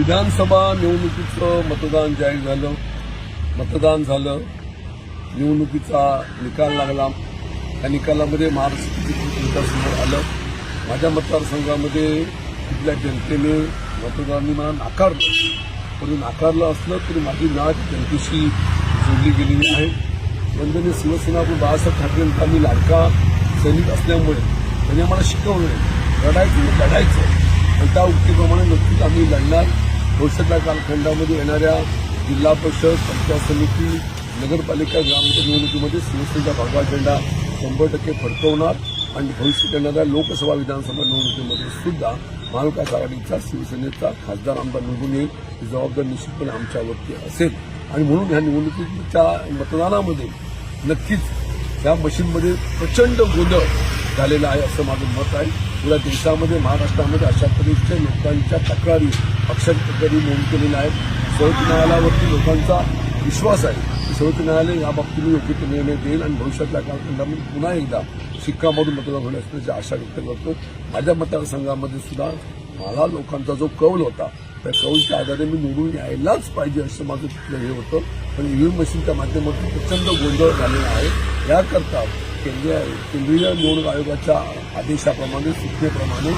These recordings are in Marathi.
विधानसभा निवडणुकीचं मतदान जाहीर झालं. मतदान झालं. निवडणुकीचा निकाल लागला. त्या निकालामध्ये महाराष्ट्राची समोर आलं. माझ्या मतदारसंघामध्ये तिथल्या जनतेने मतदारांनी मला नाकारलं. परंतु नाकारलं असलं तरी माझी नाट जनतेशी जोडली गेलेली आहे. वंदनीय शिवसेना प्रमुख बाळासाहेब ठाकरेंचा मी लाडका सैनिक असल्यामुळे त्यांनी आम्हाला शिकवलं लढायचं लढायचं. आणि त्या उक्तीप्रमाणे नक्कीच आम्ही लढणार. भविष्यातल्या कालखंडामध्ये येणाऱ्या जिल्हा परिषद पंचायत समिती नगरपालिका ग्रामपंचायत निवडणुकीमध्ये शिवसेनेचा भगवा झेंडा शंभर टक्के फडकवणार आणि भविष्यात येणाऱ्या लोकसभा विधानसभा निवडणुकीमध्ये सुद्धा महाविकास आघाडीचा शिवसेनेचा खासदार आमदार निवडून येईल ही जबाबदारी निश्चितपणे आमच्यावरती असेल. आणि म्हणून ह्या निवडणुकीच्या मतदानामध्ये नक्कीच या मशीनमध्ये प्रचंड गोंधळ झालेला आहे असं माझं मत आहे. पुऱ्या देशामध्ये महाराष्ट्रामध्ये अशा तऱ्हेच्या लोकांच्या तक्रारी पक्षाच्या तक्रारी नोंद केलेल्या आहेत सर्वोच्च न्यायालयावरती लोकांचा विश्वास आहे. की सर्वोच्च न्यायालय या योग्य तो निर्णय देईल आणि भविष्यातल्या कालखंडामध्ये पुन्हा एकदा शिक्कामधून मतदान होईल असल्याची आशा व्यक्त करतो. माझ्या मतदारसंघामध्ये सुद्धा मला लोकांचा जो कौल होता त्या कौलच्या आधारे मी निवडून यायलाच पाहिजे असं माझं हे होतं. पण ईव्हीएम मशीनच्या माध्यमातून प्रचंड गोंधळ झालेला आहे. याकरता केंद्रीय केंद्रीय निवडणूक आयोगाच्या आदेशाप्रमाणे सूचनेप्रमाणे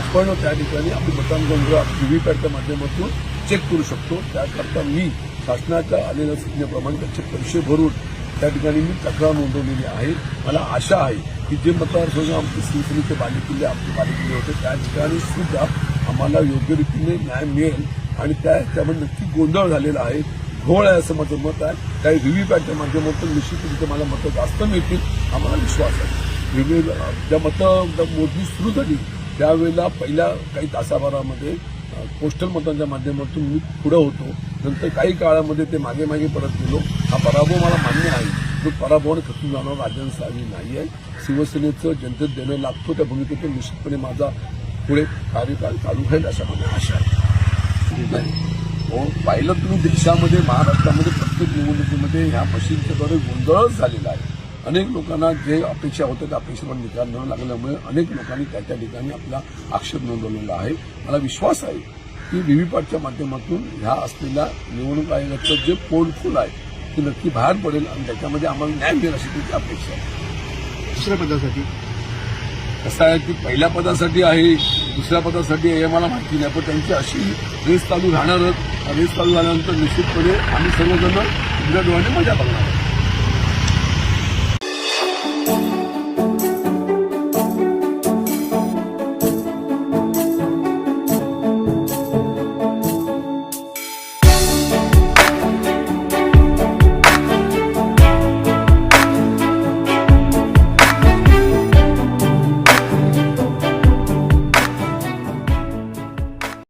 आपण त्या ठिकाणी आपली मतदान व्हीव्हीपॅटच्या माध्यमातून चेक करू शकतो. त्याकरता मी शासनाच्या आलेल्या सूचनेप्रमाणे त्याचे पैसे भरून त्या ठिकाणी मी तक्रार नोंदवलेली आहे. मला आशा आहे की जे मतदारसंघ आमचे शिवसेनेचे बालेकिल्ले आमचे बालेकिल्ले होते त्या ठिकाणी सुद्धा आम्हाला योग्य रीतीने न्याय मिळेल आणि त्या त्यामध्ये नक्की गोंधळ झालेला आहे. घोळ आहे असं माझं मत आहे. काही व्हीव्हीपॅटच्या माध्यमातून निश्चितरित्या मला मतं जास्त मिळतील आम्हाला विश्वास आहे. व्ही ज्या मतं मोजणी सुरू झाली त्यावेळेला पहिल्या काही तासाभरामध्ये पोस्टल मतांच्या माध्यमातून मी पुढं होतो. नंतर काही काळामध्ये ते मागे मागे परत गेलो. हा पराभव मला मान्य आहे. तो पराभवाने खचून जाणार राजन सावी नाही आहे. शिवसेनेचं जनतेत देणं लागतो त्या भूमिकेतून निश्चितपणे माझा पुढे कार्यकाल चालू राहील अशा मला आशा आहे. पाहिलं तुम्ही देशामध्ये महाराष्ट्रामध्ये प्रत्येक निवडणुकीमध्ये ह्या मशीनच्याद्वारे गोंधळच झालेला आहे. अनेक लोकांना जे अपेक्षा होत्या त्या अपेक्षेवर निकाल न लागल्यामुळे अनेक लोकांनी त्या त्या ठिकाणी आपला आक्षेप नोंदवलेला आहे. मला विश्वास आहे की व्हीव्हीपॅटच्या माध्यमातून ह्या असलेल्या निवडणूक आयोगाचं जे पोर्टफुल आहे ते नक्की बाहेर पडेल आणि त्याच्यामध्ये आम्हाला न्याय मिळेल अशी त्याची अपेक्षा आहे. दुसऱ्या पदासाठी? कसं आहे की पहिल्या पदासाठी आहे दुसऱ्या पदासाठी आहे मला माहिती नाही. पण त्यांची अशी रेस चालू राहणारच. रेस चालू झाल्यानंतर निश्चितपणे आम्ही सर्वजण उघड्या डोळ्याने मजा बघणार